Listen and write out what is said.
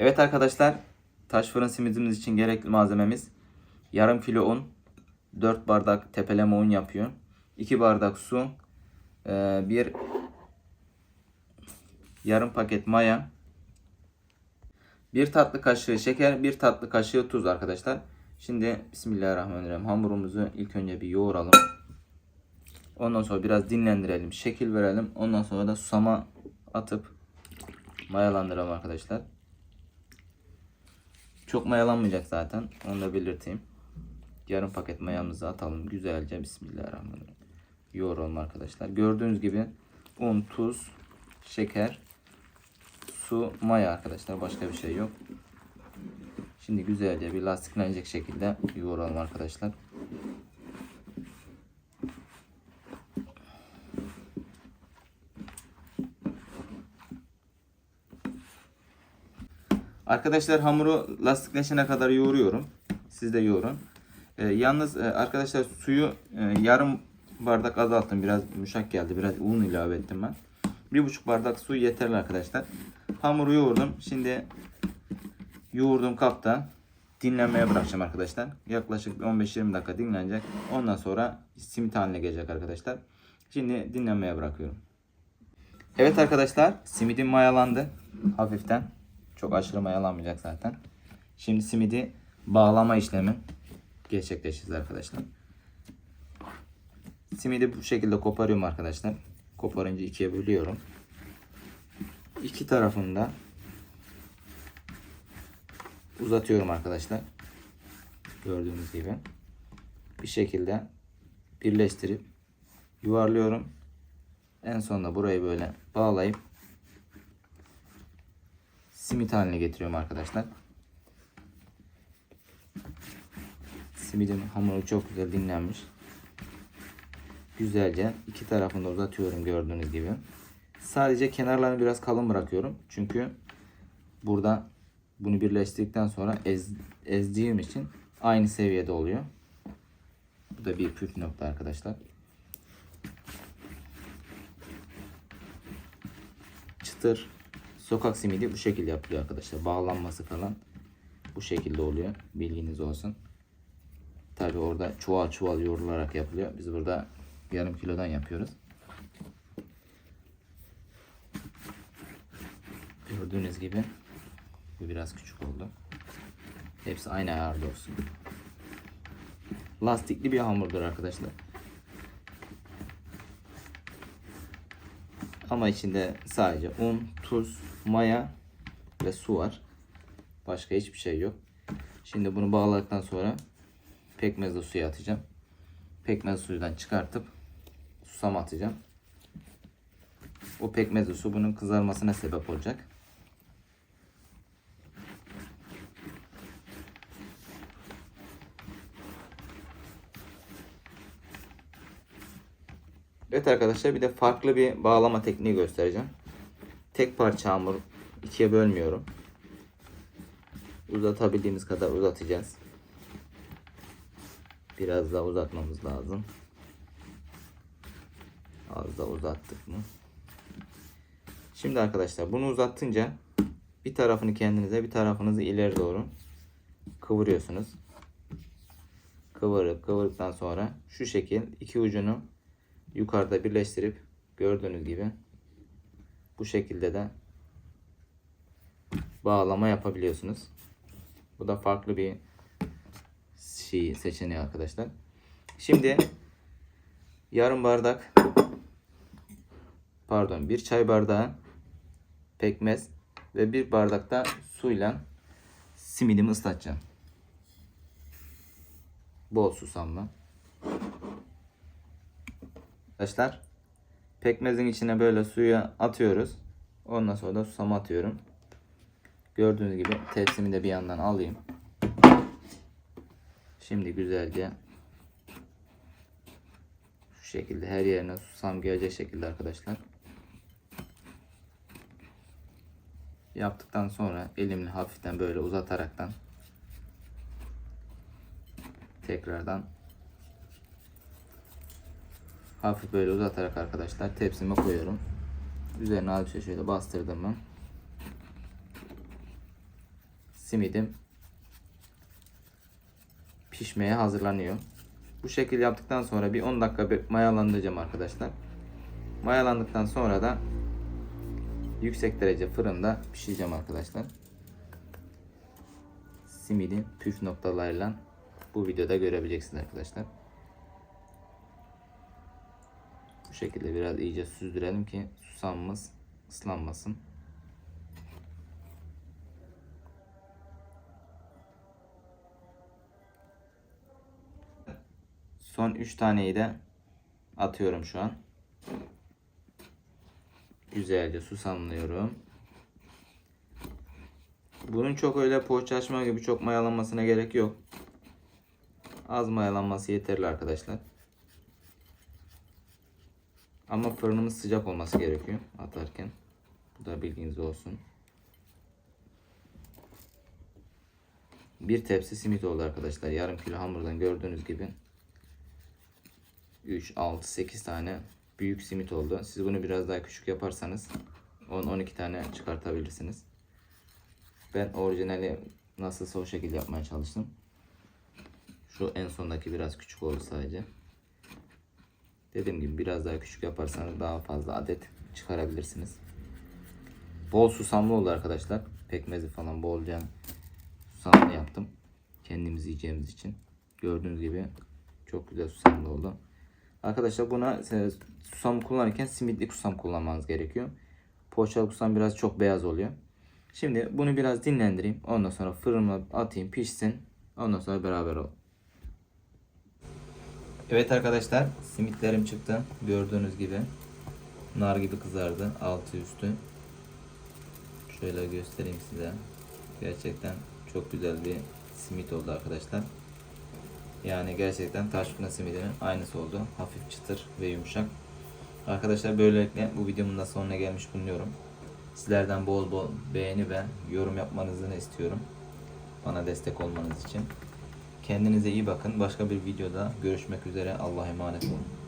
Evet arkadaşlar, taş fırın simidimiz için gerekli malzememiz yarım kilo un, 4 bardak tepeleme un yapıyor, 2 bardak su, e, bir yarım paket maya, bir tatlı kaşığı şeker, bir tatlı kaşığı tuz arkadaşlar. Şimdi Bismillahirrahmanirrahim hamurumuzu ilk önce bir yoğuralım. Ondan sonra biraz dinlendirelim, şekil verelim. Ondan sonra da susama atıp mayalandıralım arkadaşlar. Çok mayalanmayacak zaten. Onu da belirteyim. Yarım paket mayamızı atalım güzelce. Bismillahirrahmanirrahim. Yoğuralım arkadaşlar. Gördüğünüz gibi un, tuz, şeker, su, maya arkadaşlar. Başka bir şey yok. Şimdi güzelce bir lastiklenecek şekilde yoğuralım arkadaşlar. Arkadaşlar hamuru lastikleşene kadar yoğuruyorum. Siz de yoğurun. Ee, yalnız e, arkadaşlar suyu e, yarım bardak azalttım. Biraz yumuşak geldi. Biraz un ilave ettim ben. Bir buçuk bardak su yeterli arkadaşlar. Hamuru yoğurdum. Şimdi yoğurduğum kapta dinlenmeye bırakacağım arkadaşlar. Yaklaşık 15-20 dakika dinlenecek. Ondan sonra simit haline gelecek arkadaşlar. Şimdi dinlenmeye bırakıyorum. Evet arkadaşlar simidim mayalandı hafiften. Çok aşırı mayalanmayacak zaten. Şimdi simidi bağlama işlemi gerçekleştireceğiz arkadaşlar. Simidi bu şekilde koparıyorum arkadaşlar. Koparınca ikiye bölüyorum. İki tarafında uzatıyorum arkadaşlar. Gördüğünüz gibi. Bir şekilde birleştirip yuvarlıyorum. En sonunda burayı böyle bağlayıp simit haline getiriyorum arkadaşlar. Simidin hamuru çok güzel dinlenmiş. Güzelce iki tarafını uzatıyorum gördüğünüz gibi. Sadece kenarlarını biraz kalın bırakıyorum. Çünkü burada bunu birleştirdikten sonra ez, ezdiğim için aynı seviyede oluyor. Bu da bir püf nokta arkadaşlar. Çıtır sokak simidi bu şekilde yapılıyor arkadaşlar. Bağlanması falan bu şekilde oluyor. Bilginiz olsun. Tabi orada çuval çuval yoğrularak yapılıyor. Biz burada yarım kilodan yapıyoruz. Gördüğünüz gibi bu biraz küçük oldu. Hepsi aynı ayarda olsun. Lastikli bir hamurdur arkadaşlar. Ama içinde sadece un, tuz, maya ve su var. Başka hiçbir şey yok. Şimdi bunu bağladıktan sonra pekmezli suya atacağım. Pekmez suyundan çıkartıp susam atacağım. O pekmezli su bunun kızarmasına sebep olacak. Evet arkadaşlar bir de farklı bir bağlama tekniği göstereceğim. Tek parça hamur ikiye bölmüyorum. Uzatabildiğimiz kadar uzatacağız. Biraz daha uzatmamız lazım. Az da uzattık mı? Şimdi arkadaşlar bunu uzattınca bir tarafını kendinize bir tarafınızı ileri doğru kıvırıyorsunuz. Kıvırıp kıvırdıktan sonra şu şekil iki ucunu yukarıda birleştirip gördüğünüz gibi bu şekilde de bağlama yapabiliyorsunuz. Bu da farklı bir şey seçeneği arkadaşlar. Şimdi yarım bardak pardon bir çay bardağı pekmez ve bir bardak da suyla simidimi ıslatacağım. Bol susamla. Arkadaşlar pekmezin içine böyle suyu atıyoruz. Ondan sonra da susam atıyorum. Gördüğünüz gibi tepsimi de bir yandan alayım. Şimdi güzelce şu şekilde her yerine susam gelecek şekilde arkadaşlar. Yaptıktan sonra elimle hafiften böyle uzataraktan tekrardan hafif böyle uzatarak arkadaşlar tepsime koyuyorum. Üzerine hafifçe şöyle bastırdım ben. simidim pişmeye hazırlanıyor. Bu şekilde yaptıktan sonra bir 10 dakika bir mayalandıracağım arkadaşlar. Mayalandıktan sonra da yüksek derece fırında pişireceğim arkadaşlar. Simidin püf noktalarıyla bu videoda görebileceksiniz arkadaşlar. Bu şekilde biraz iyice süzdürelim ki susamımız ıslanmasın. Son 3 taneyi de atıyorum şu an. Güzelce susamlıyorum. Bunun çok öyle poğaça açma gibi çok mayalanmasına gerek yok. Az mayalanması yeterli arkadaşlar. Ama fırınımız sıcak olması gerekiyor atarken. Bu da bilginiz olsun. Bir tepsi simit oldu arkadaşlar. Yarım kilo hamurdan gördüğünüz gibi 3, 6, 8 tane büyük simit oldu. Siz bunu biraz daha küçük yaparsanız 10-12 tane çıkartabilirsiniz. Ben orijinali nasılsa o şekilde yapmaya çalıştım. Şu en sondaki biraz küçük oldu sadece. Dediğim gibi biraz daha küçük yaparsanız daha fazla adet çıkarabilirsiniz. Bol susamlı oldu arkadaşlar. Pekmezi falan bolca susamlı yaptım. Kendimiz yiyeceğimiz için. Gördüğünüz gibi çok güzel susamlı oldu. Arkadaşlar buna e, susam kullanırken simitli susam kullanmanız gerekiyor. Poğaçalı susam biraz çok beyaz oluyor. Şimdi bunu biraz dinlendireyim. Ondan sonra fırına atayım pişsin. Ondan sonra beraber ol. Evet arkadaşlar simitlerim çıktı. Gördüğünüz gibi nar gibi kızardı altı üstü. Şöyle göstereyim size. Gerçekten çok güzel bir simit oldu arkadaşlar. Yani gerçekten taş fırın simidinin aynısı oldu. Hafif çıtır ve yumuşak. Arkadaşlar böylelikle bu videomun da sonuna gelmiş bulunuyorum. Sizlerden bol bol beğeni ve yorum yapmanızı istiyorum. Bana destek olmanız için. Kendinize iyi bakın. Başka bir videoda görüşmek üzere. Allah'a emanet olun.